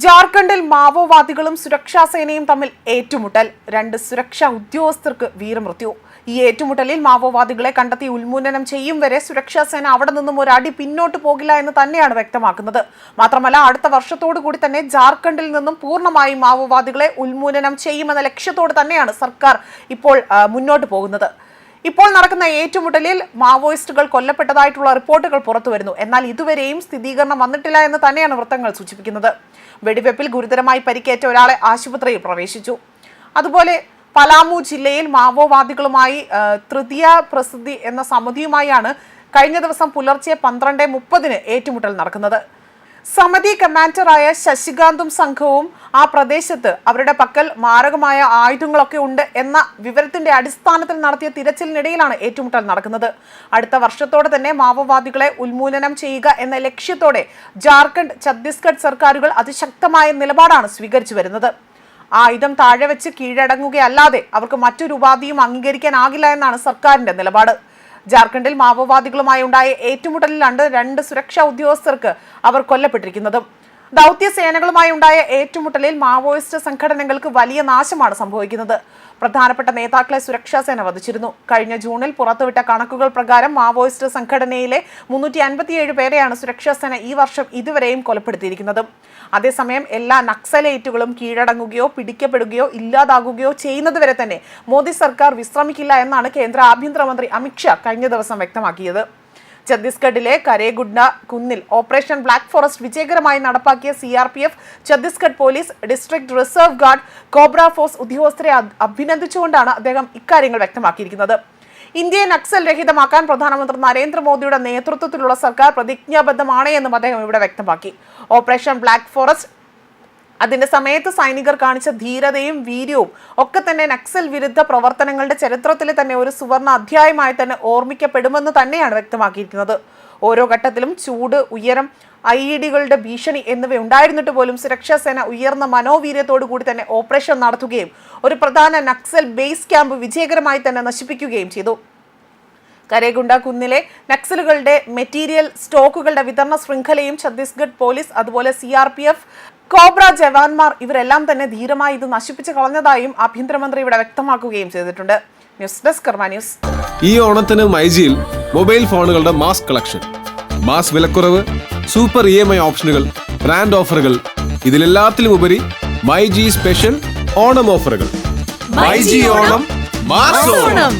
ജാർഖണ്ഡിൽ മാവോവാദികളും സുരക്ഷാ സേനയും തമ്മിൽ ഏറ്റുമുട്ടൽ. രണ്ട് സുരക്ഷാ ഉദ്യോഗസ്ഥർക്ക് വീരമൃത്യു. ഈ ഏറ്റുമുട്ടലിൽ മാവോവാദികളെ കണ്ടെത്തി ഉന്മൂലനം ചെയ്യും വരെ സുരക്ഷാ സേന അവിടെ നിന്നും ഒരടി പിന്നോട്ട് പോകില്ല എന്ന് തന്നെയാണ് വ്യക്തമാക്കുന്നത്. മാത്രമല്ല അടുത്ത വർഷത്തോടു കൂടി തന്നെ ജാർഖണ്ഡിൽ നിന്നും പൂർണമായും മാവോവാദികളെ ഉന്മൂലനം ചെയ്യുമെന്ന ലക്ഷ്യത്തോട് തന്നെയാണ് സർക്കാർ ഇപ്പോൾ മുന്നോട്ട് പോകുന്നത്. ഇപ്പോൾ നടക്കുന്ന ഏറ്റുമുട്ടലിൽ മാവോയിസ്റ്റുകൾ കൊല്ലപ്പെട്ടതായിട്ടുള്ള റിപ്പോർട്ടുകൾ പുറത്തുവരുന്നു. എന്നാൽ ഇതുവരെയും സ്ഥിരീകരണം വന്നിട്ടില്ല എന്ന് തന്നെയാണ് വൃത്തങ്ങൾ സൂചിപ്പിക്കുന്നത്. വെടിവെപ്പിൽ ഗുരുതരമായി പരിക്കേറ്റ ഒരാളെ ആശുപത്രിയിൽ പ്രവേശിച്ചു. അതുപോലെ പലാമു ജില്ലയിൽ മാവോവാദികളുമായി തൃതീയ പ്രസിദ്ധി എന്ന സമിതിയുമായാണ് കഴിഞ്ഞ ദിവസം പുലർച്ചെ പന്ത്രണ്ട് മുപ്പതിന് ഏറ്റുമുട്ടൽ നടക്കുന്നത്. സമിതി കമാൻഡറായ ശശികാന്തും സംഘവും ആ പ്രദേശത്ത് അവരുടെ പക്കൽ മാരകമായ ആയുധങ്ങളൊക്കെ ഉണ്ട് എന്ന വിവരത്തിന്റെ അടിസ്ഥാനത്തിൽ നടത്തിയ തിരച്ചിലിനിടയിലാണ് ഏറ്റുമുട്ടൽ നടക്കുന്നത്. അടുത്ത വർഷത്തോടെ തന്നെ മാവോവാദികളെ ഉന്മൂലനം ചെയ്യുക എന്ന ലക്ഷ്യത്തോടെ ജാർഖണ്ഡ് ഛത്തീസ്ഗഡ് സർക്കാരുകൾ അതിശക്തമായ നിലപാടാണ് സ്വീകരിച്ചു വരുന്നത്. ആയുധം താഴെ വെച്ച് കീഴടങ്ങുകയല്ലാതെ അവർക്ക് മറ്റൊരു ഉപാധിയും അംഗീകരിക്കാനാകില്ല എന്നാണ് സർക്കാരിന്റെ നിലപാട്. ജാർഖണ്ഡിൽ മാവോവാദികളുമായി ഉണ്ടായ ഏറ്റുമുട്ടലിലാണ് രണ്ട് സുരക്ഷാ ഉദ്യോഗസ്ഥർക്ക് അവർ കൊല്ലപ്പെട്ടിരിക്കുന്നതും. ദൗത്യ സേനകളുമായി ഉണ്ടായ ഏറ്റുമുട്ടലിൽ മാവോയിസ്റ്റ് സംഘടനകൾക്ക് വലിയ നാശമാണ് സംഭവിക്കുന്നത്. പ്രധാനപ്പെട്ട നേതാക്കളെ സുരക്ഷാ സേന വധിച്ചിരുന്നു. കഴിഞ്ഞ ജൂണിൽ പുറത്തുവിട്ട കണക്കുകൾ പ്രകാരം മാവോയിസ്റ്റ് സംഘടനയിലെ മുന്നൂറ്റി അൻപത്തിയേഴ് പേരെയാണ് സുരക്ഷാ സേന ഈ വർഷം ഇതുവരെയും കൊലപ്പെടുത്തിയിരിക്കുന്നത്. അതേസമയം എല്ലാ നക്സലേറ്റുകളും കീഴടങ്ങുകയോ പിടിക്കപ്പെടുകയോ ഇല്ലാതാകുകയോ ചെയ്യുന്നതുവരെ തന്നെ മോദി സർക്കാർ വിശ്രമിക്കില്ല എന്നാണ് കേന്ദ്ര ആഭ്യന്തരമന്ത്രി അമിത്ഷാ കഴിഞ്ഞ ദിവസം വ്യക്തമാക്കിയത്. ഛത്തീസ്ഗഡിലെ കരേഗുഡ്ന കുന്നിൽ ഓപ്പറേഷൻ ബ്ലാക്ക് ഫോറസ്റ്റ് വിജയകരമായി നടപ്പാക്കിയ C R P F Chhattisgarh police district reserve guard cobra force ഉദ്യോഗസ്ഥരെ അഭിനന്ദിച്ചുകൊണ്ടാണ് അദ്ദേഹം ഇക്കാര്യങ്ങൾ വ്യക്തമാക്കിയിരിക്കുന്നത്. ഇന്ത്യയെ നക്സൽ രഹിതമാക്കാൻ പ്രധാനമന്ത്രി നരേന്ദ്രമോദിയുടെ നേതൃത്വത്തിലുള്ള സർക്കാർ പ്രതിജ്ഞാബദ്ധമാണ് എന്നും അദ്ദേഹം ഇവിടെ വ്യക്തമാക്കി. ഓപ്പറേഷൻ ബ്ലാക്ക് ഫോറസ്റ്റ് അതിന്റെ സമയത്ത് സൈനികർ കാണിച്ച ധീരതയും വീര്യവും ഒക്കെ തന്നെ നക്സൽ വിരുദ്ധ പ്രവർത്തനങ്ങളുടെ ചരിത്രത്തിലെ തന്നെ ഒരു സുവർണ അധ്യായമായി തന്നെ ഓർമ്മിക്കപ്പെടുമെന്ന് തന്നെയാണ് വ്യക്തമാക്കിയിരിക്കുന്നത്. ഓരോ ഘട്ടത്തിലും ചൂട് ഉയരം ഐ ഇ ഡികളുടെ ഭീഷണി എന്നിവ ഉണ്ടായിരുന്നിട്ട് പോലും സുരക്ഷാ സേന ഉയർന്ന മനോവീര്യത്തോടു കൂടി തന്നെ ഓപ്പറേഷൻ നടത്തുകയും ഒരു പ്രധാന നക്സൽ ബേസ് ക്യാമ്പ് വിജയകരമായി തന്നെ നശിപ്പിക്കുകയും ചെയ്തു. കരേഗുണ്ട കുന്നിലെ നക്സലുകളുടെ മെറ്റീരിയൽ സ്റ്റോക്കുകളുടെ വിതരണ ശൃംഖലയും ഛത്തീസ്ഗഡ് പോലീസ് അതുപോലെ C R P F cobra ജവാന്മാർ ഇവരെല്ലാം തന്നെ ധീരമായി ഇത് നശിപ്പിച്ചു കളഞ്ഞതായും ആഭ്യന്തരമന്ത്രി ഇവിടെ വ്യക്തമാക്കുകയും ചെയ്തിട്ടുണ്ട്. News desk news. ഈ ഓണത്തിന് മൈജിയിൽ മൊബൈൽ ഫോണുകളുടെ മാസ് കളക്ഷൻ മാസ് വിലക്കുറവ് സൂപ്പർ ഇ എം ഐ ഓപ്ഷനുകൾ ബ്രാൻഡ് ഓഫറുകൾ ഇതിലെല്ലാത്തിലും ഉപരി മൈജി സ്പെഷ്യൽ ഓണം ഓഫറുകൾ. മൈജി ഓണം മാസ് ഓണം.